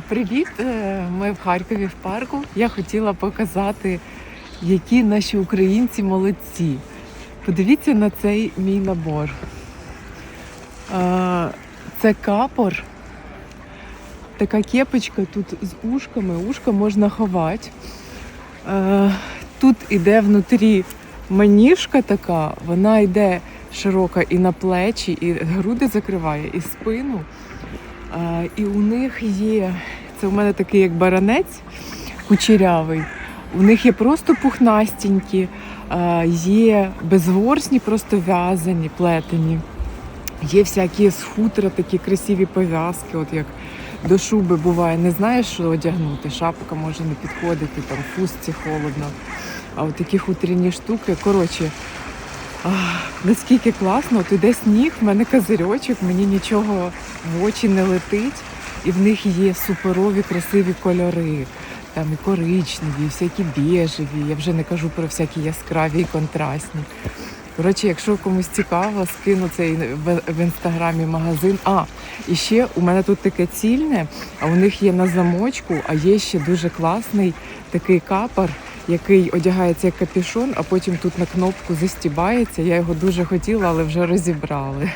Привіт! Е, Ми в Харкові в парку. Я хотіла показати, які наші українці молодці. Подивіться на цей мій набор. Е, Це капор. Така кепочка тут з ушками. Ушка можна ховати. Е, Тут іде внутрі маніжка така, вона йде широка і на плечі, і груди закриває, і спину. І у них є, це у мене такий як баранець кучерявий. У них є просто пухнастенькі, є безворсні, просто в'язані, плетені. Є всякі з хутра такі красиві пов'язки, от як до шуби буває, не знаєш, що одягнути. Шапка може не підходити, там фустці холодно. А от такі хутряні штуки. Коротше, ах, наскільки класно, іде сніг, в мене козирьочок, мені нічого в очі не летить, і в них є суперові красиві кольори. Там і коричневі, і всякі біжеві. Я вже не кажу про всякі яскраві і контрастні. Коротше, якщо комусь цікаво, скину цей в, інстаграмі магазин. А, і ще у мене тут таке цільне, а у них є на замочку, а є ще дуже класний такий капор, який одягається як капюшон, а потім тут на кнопку застібається. Я його дуже хотіла, але вже розібрали.